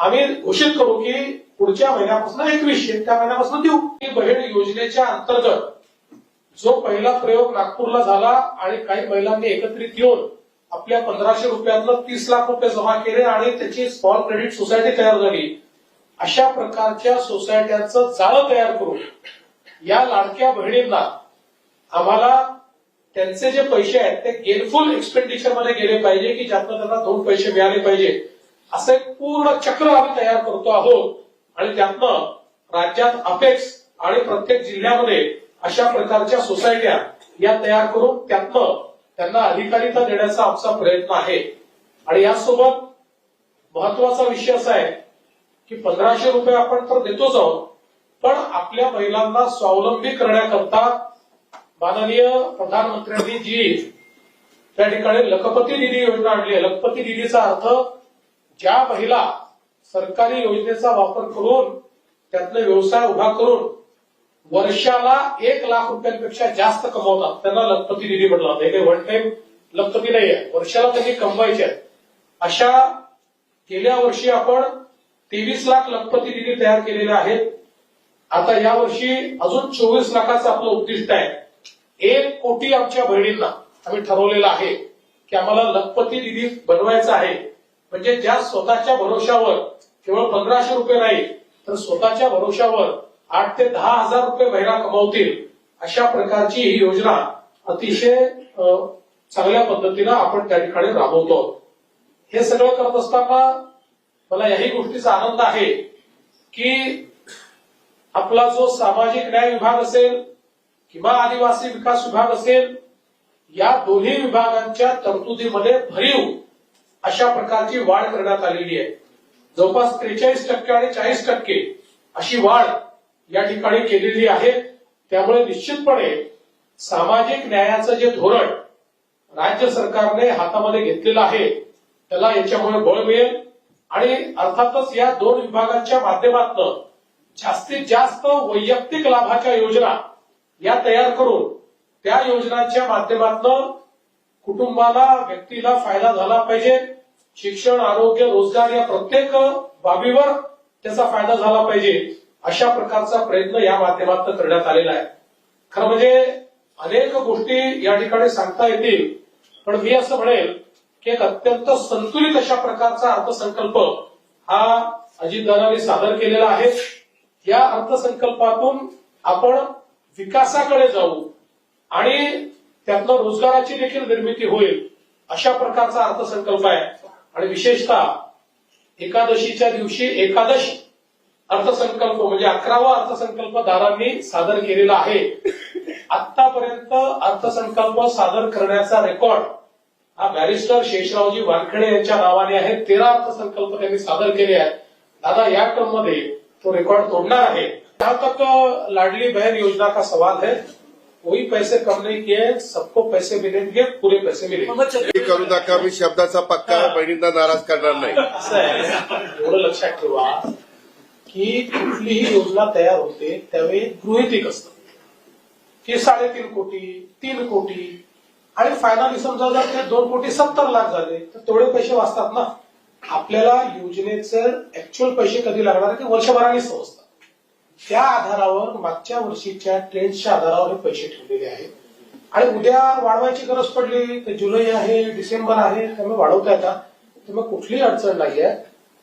आम्ही घोषित करू की पुढच्या महिन्यापासून एकवीसशे त्या महिन्यापासून देऊ. ही बहीण योजनेच्या अंतर्गत जो पहिला प्रयोग नागपूरला झाला आणि काही महिलांनी एकत्रित येऊन आपल्या पंधराशे रुपयातलं तीस लाख रुपये जमा केले आणि त्याची स्मॉल क्रेडिट सोसायटी तयार झाली. अशा प्रकारच्या सोसायट्यांचं जाळं तयार करून या लाडक्या बहिणींना आम्हाला त्यांचे जे पैसे आहेत ते गेनफुल एक्सपेंडिचरमध्ये गेले पाहिजे की ज्यातनं त्यांना दोन पैसे मिळाले पाहिजे. असं एक पूर्ण चक्र आम्ही तयार करतो आहोत. आणि त्यातनं राज्यात अपेक्स आणि प्रत्येक जिल्ह्यामध्ये अशा प्रकारच्या सोसायट्या या तयार करून त्यातनं त्यांना अधिकारिता देण्याचा आमचा प्रयत्न आहे. आणि यासोबत महत्त्वाचा विषय असा आहे की पंधराशे रुपये आपण तर देतोच आहोत पण आपल्या महिलांना स्वावलंबी करण्याकरता माननीय प्रधानमंत्र्यांनी जी त्या ठिकाणी लखपती निधी योजना आणली आहे लखपती निधीचा अर्थ ज्या महिला सरकारी योजनेचा वापर करून त्यातनं व्यवसाय उभा करून वर्षाला एक लाख रुपयांपेक्षा जास्त कमवतात त्यांना लखपती निधी म्हटलं जातं. हे काही वन टाइम लखपती नाही आहे वर्षाला त्यांनी कमवायचे आहेत. अशा गेल्या वर्षी आपण तेवीस लाख लखपती निधी तयार केलेले आहेत. आता यावर्षी अजून चोवीस लाखाचं आपलं उद्दिष्ट आहे. एक कोटी आमच्या बहिणींना आम्ही ठरवलेलं आहे की आम्हाला लखपती निधी बनवायचा आहे. म्हणजे ज्या स्वतःच्या भरोशावर केवळ पंधराशे रुपये नाही तर स्वतःच्या भरोशावर आठ ते दहा हजार रुपये महिना कमावतील अशा प्रकारची ही योजना अतिशय चांगल्या पद्धतीनं आपण त्या ठिकाणी राबवतो. हे सगळं करत असताना मला याही गोष्टीचा आनंद आहे की आपला जो सामाजिक न्याय विभाग असेल किंवा आदिवासी विकास विभाग असेल या दोन्ही विभागांच्या तरतुदीमध्ये भरीव अशा प्रकारची वाढ करण्यात आलेली आहे. जवळपास त्रेचाळीस टक्के आणि चाळीस टक्के अशी वाढ या ठिकाणी केलेली आहे. त्यामुळे निश्चितपणे सामाजिक न्यायाचं जे धोरण राज्य सरकारने हातामध्ये घेतलेलं आहे त्याला याच्यामुळे बळ मिळेल. आणि अर्थातच या दोन विभागांच्या माध्यमातून जास्तीत जास्त वैयक्तिक लाभाच्या योजना या तयार करून त्या योजनांच्या माध्यमातून कुटुंबाला व्यक्तीला फायदा झाला पाहिजे. शिक्षण आरोग्य रोजगार या प्रत्येक बाबीवर त्याचा फायदा झाला पाहिजे अशा प्रकारचा प्रयत्न या माध्यमातून करण्यात आलेला आहे. खरं म्हणजे अनेक गोष्टी या ठिकाणी सांगता येतील पण मी असं म्हणेल की एक अत्यंत संतुलित अशा प्रकारचा अर्थसंकल्प हा अजितदादांनी सादर केलेला आहे. या अर्थसंकल्पातून आपण विकासाकडे जाऊ आणि त्यातनं रोजगाराची देखील निर्मिती होईल अशा प्रकारचा अर्थसंकल्प आहे. आणि विशेषतः एकादशीच्या दिवशी एकादश अर्थसंकल्प म्हणजे अकरावा अर्थसंकल्प दारांनी सादर केलेला आहे. आतापर्यंत अर्थसंकल्प सादर करण्याचा रेकॉर्ड हा बॅरिस्टर शेषरावजी वानखेडे यांच्या नावाने आहे. तेरा अर्थसंकल्प त्यांनी सादर केले आहेत. दादा या क्रममध्ये तो रेकॉर्ड तोडणार आहे. जहां तक लाडली बहन योजना का सवाल है? कोई पैसे कम नहीं किए सबको पैसे मिलेंगे पूरे पैसे मिलेंगे करू नका मी शब्दाचा पक्का बहिणींना नाराज करणार नाही। असं आहे एवढं लक्षात ठेवा की कुठलीही योजना तयार होते त्यावेळी गृहितिक असतं की साडेतीन कोटी तीन कोटी। आणि फायनली समजा जर ते दोन कोटी सत्तर लाख झाले तर तेवढे पैसे वाचतात ना. आपल्याला योजनेचं ऍक्च्युअल पैसे कधी लागणार ते वर्षभराने समजतात त्या आधारावर मागच्या वर्षीच्या ट्रेंडच्या आधारावर हे पैसे ठेवलेले आहेत. आणि उद्या वाढवायची गरज पडली तर जुलै आहे डिसेंबर आहे त्यामुळे वाढवता येतात त्यामुळे कुठलीही अडचण नाहीये.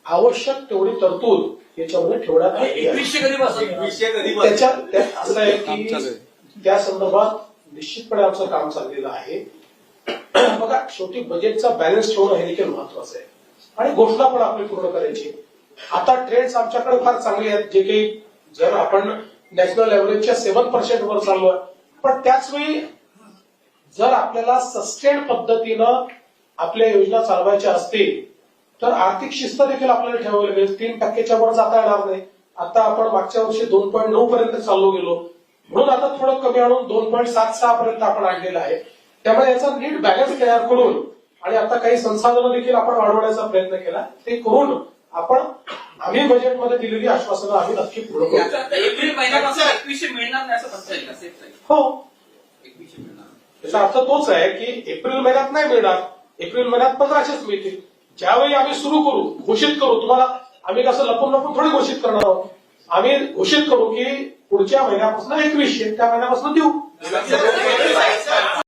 आवश्यक तेवढी तरतूद याच्यामध्ये ठेवण्यात आली आहे. एकवीसशे कधी बसवणार त्याच्या त्या- असं आहे. की त्या संदर्भात निश्चितपणे आमचं काम चाललेलं आहे. बघा शेवटी बजेटचा बॅलन्स ठेवणं हे देखील महत्वाचं आहे. आणि घोषणा पण आपली पूर्ण करायची. आता ट्रेंड्स आमच्याकडे फार चांगले आहेत. जे काही जर आपण नॅशनल एव्हरेजच्या सेव्हन पर्सेंट वर चाललोय पण त्याच वेळी जर आपल्याला सस्टेन पद्धतीनं आपल्या योजना चालवायच्या असतील तर आर्थिक शिस्त देखील आपल्याला ठेवावी लागेल तीन टक्क्याच्या वर जाता येणार नाही. आता आपण मागच्या वर्षी दोन पॉईंट नऊ पर्यंत चाललो गेलो. म्हणून आता थोडं कमी आणून दोन पॉईंट सात सहा पर्यंत आपण आणलेलं आहे. त्यामुळे याचा नीट बॅलन्स तयार करून आणि आता काही संसाधनं देखील आपण वाढवण्याचा प्रयत्न केला ते करून आपण आम्ही बजेटमध्ये दिलेली आश्वासनं आम्ही नक्की पूर्ण करू. एप्रिल महिन्यापासून एकवीसशे मिळणार नाही असं म्हणता येईल हो. एकवीसशे मिळणार. याचा अर्थ तोच आहे की एप्रिल महिन्यात नाही मिळणार. एप्रिल महिन्यात पंधराशेच मिळतील. ज्यावेळी आम्ही सुरू करू घोषित करू तुम्हाला आम्ही कसं लपून लपून थोडी घोषित करणार आहोत. आम्ही घोषित करू की पुढच्या महिन्यापासून एकवीसशे त्या महिन्यापासून देऊ.